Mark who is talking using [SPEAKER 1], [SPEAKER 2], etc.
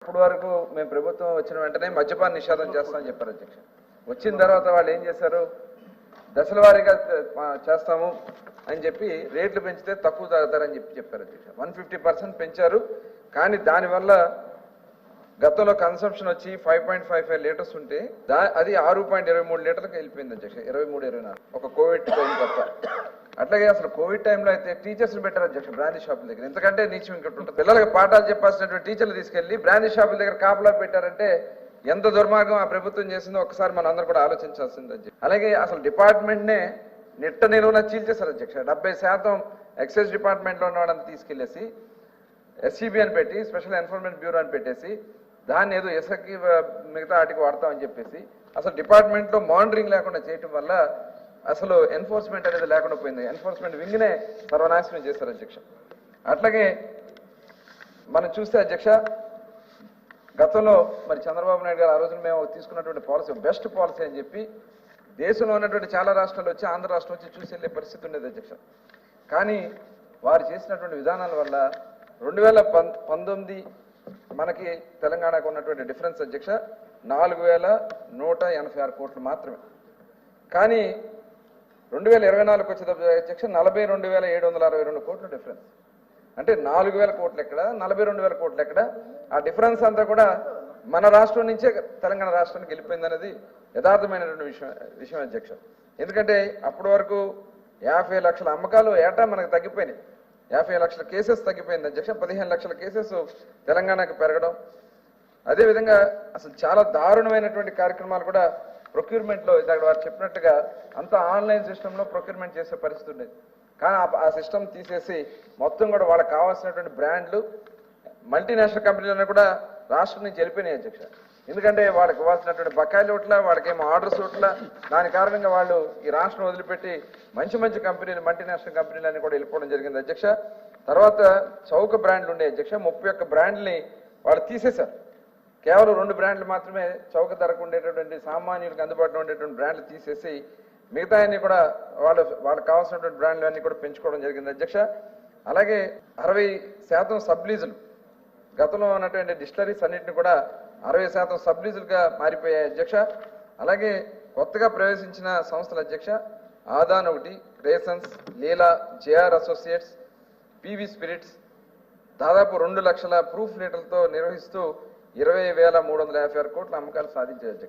[SPEAKER 1] ఇప్పుడు వరకు మేము ప్రభుత్వం వచ్చిన వెంటనే మద్యపాన నిషేధం చేస్తామని చెప్పారు అధ్యక్ష. వచ్చిన తర్వాత వాళ్ళు ఏం చేశారు? దశల వారీగా చేస్తాము అని చెప్పి రేట్లు పెంచితే తక్కువ అని చెప్పి చెప్పారు అధ్యక్ష. వన్ ఫిఫ్టీ పర్సెంట్ పెంచారు. కానీ దానివల్ల గతంలో కన్సంప్షన్ వచ్చి five point five five litres ఉంటే దా అది ఆరు పాయింట్ ఇరవై మూడు లీటర్లకు వెళ్ళిపోయింది అధ్యక్ష. ఇరవై మూడు ఇరవై నాలుగు. ఒక కోవిడ్ టైం తప్ప అట్లాగే అసలు కోవిడ్ టైంలో అయితే టీచర్స్ పెట్టారు అధ్యక్ష బ్రాందీ షాపుల దగ్గర. ఎందుకంటే నీచం ఇంకటి ఉంటుంది. పిల్లలకు పాఠాలు చెప్పాల్సినటువంటి టీచర్లు తీసుకెళ్ళి బ్రాందీ షాపుల దగ్గర కాపలా పెట్టారంటే ఎంత దుర్మార్గం ఆ ప్రభుత్వం చేసిందో ఒకసారి మన అందరూ కూడా ఆలోచించాల్సింది అధ్యక్ష. అలాగే అసలు డిపార్ట్మెంట్ నే నిట్ట నిలువున చీల్చేశారు అధ్యక్ష. డెబ్బై శాతం ఎక్సైజ్ డిపార్ట్మెంట్లో ఉన్న వాళ్ళని తీసుకెళ్ళేసి ఎస్సీబీ అని పెట్టి స్పెషల్ ఎన్ఫోర్స్మెంట్ బ్యూరో అని పెట్టేసి దాన్ని ఏదో ఎసకి మిగతా వాటికి వాడతామని చెప్పేసి అసలు డిపార్ట్మెంట్లో మానిటరింగ్ లేకుండా చేయటం వల్ల అసలు ఎన్ఫోర్స్మెంట్ అనేది లేకుండా పోయింది. ఎన్ఫోర్స్మెంట్ వింగ్నే సర్వనాశనం చేశారు అధ్యక్ష. అట్లాగే మనం చూస్తే అధ్యక్ష గతంలో మరి చంద్రబాబు నాయుడు గారు ఆ రోజున మేము తీసుకున్నటువంటి పాలసీ బెస్ట్ పాలసీ అని చెప్పి దేశంలో ఉన్నటువంటి చాలా రాష్ట్రాలు వచ్చి ఆంధ్ర రాష్ట్రం వచ్చి చూసి వెళ్ళే పరిస్థితి ఉండేది అధ్యక్ష. కానీ వారు చేసినటువంటి విధానాల వల్ల రెండు వేల పం- పంతొమ్మిది మనకి తెలంగాణకు ఉన్నటువంటి డిఫరెన్స్ అధ్యక్ష నాలుగు వేల నూట ఎనభై ఆరు కోట్లు మాత్రమే. కానీ రెండు వేల ఇరవై నాలుగు వచ్చేటప్పుడు అధ్యక్ష నలభై రెండు వేల ఏడు వందల అరవై రెండు కోట్లు డిఫరెన్స్. అంటే నాలుగు వేల కోట్లు ఎక్కడ నలభై రెండు వేల కోట్లు ఎక్కడ. ఆ డిఫరెన్స్ అంతా కూడా మన రాష్ట్రం నుంచే తెలంగాణ రాష్ట్రానికి వెళ్ళిపోయింది అనేది యథార్థమైనటువంటి విషయం విషయం అధ్యక్ష ఎందుకంటే అప్పటి వరకు యాభై లక్షల అమ్మకాలు ఏటా మనకు తగ్గిపోయినాయి. యాభై లక్షల కేసెస్ తగ్గిపోయింది అధ్యక్ష పదిహేను లక్షల కేసెస్ తెలంగాణకు పెరగడం. అదేవిధంగా అసలు చాలా దారుణమైనటువంటి కార్యక్రమాలు కూడా ప్రొక్యూర్మెంట్లో ఇందాక వారు చెప్పినట్టుగా అంతా ఆన్లైన్ సిస్టంలో ప్రొక్యూర్మెంట్ చేసే పరిస్థితి ఉండేది. కానీ ఆ- సిస్టమ్ తీసేసి మొత్తం కూడా వాళ్ళకి కావాల్సినటువంటి బ్రాండ్లు మల్టీనేషనల్ కంపెనీలన్నీ కూడా రాష్ట్రం నుంచి వెళ్ళిపోయినాయి అధ్యక్ష. ఎందుకంటే వాళ్ళకి ఇవ్వాల్సినటువంటి బకాయిలు ఇట్లా వాళ్ళకేమో ఆర్డర్స్ ఇట్లా దాని కారణంగా వాళ్ళు ఈ రాష్ట్రం వదిలిపెట్టి మంచి మంచి కంపెనీలు మల్టీనేషనల్ కంపెనీలు అన్ని కూడా వెళ్ళిపోవడం జరిగింది అధ్యక్ష. తర్వాత చౌక బ్రాండ్లు ఉండే అధ్యక్ష ముప్పై ఒక్క బ్రాండ్ని వాళ్ళు తీసేశారు. కేవలం రెండు బ్రాండ్లు మాత్రమే చౌక ధరకు ఉండేటటువంటి సామాన్యులకు అందుబాటులో ఉండేటువంటి బ్రాండ్లు తీసేసి మిగతా అన్ని కూడా వాళ్ళు వాళ్ళకి కావాల్సినటువంటి బ్రాండ్లు అన్ని కూడా పెంచుకోవడం జరిగింది. అధ్యక్ష అలాగే అరవై శాతం సబ్లీజులు గతంలో ఉన్నటువంటి డిస్టరీస్ అన్నింటిని కూడా అరవై శాతం సబ్లీజులుగా మారిపోయాయి అధ్యక్ష. అలాగే కొత్తగా ప్రవేశించిన సంస్థల అధ్యక్ష ఆదాన్ ఒకటి రేసన్స్ Leela JR associates PV spirits దాదాపు రెండు లక్షల ప్రూఫ్ లీటర్లతో నిర్వహిస్తూ ఇరవై వేల మూడు వందల యాభై ఆరు కోట్ల అమ్మకాలు సాధించవచ్చు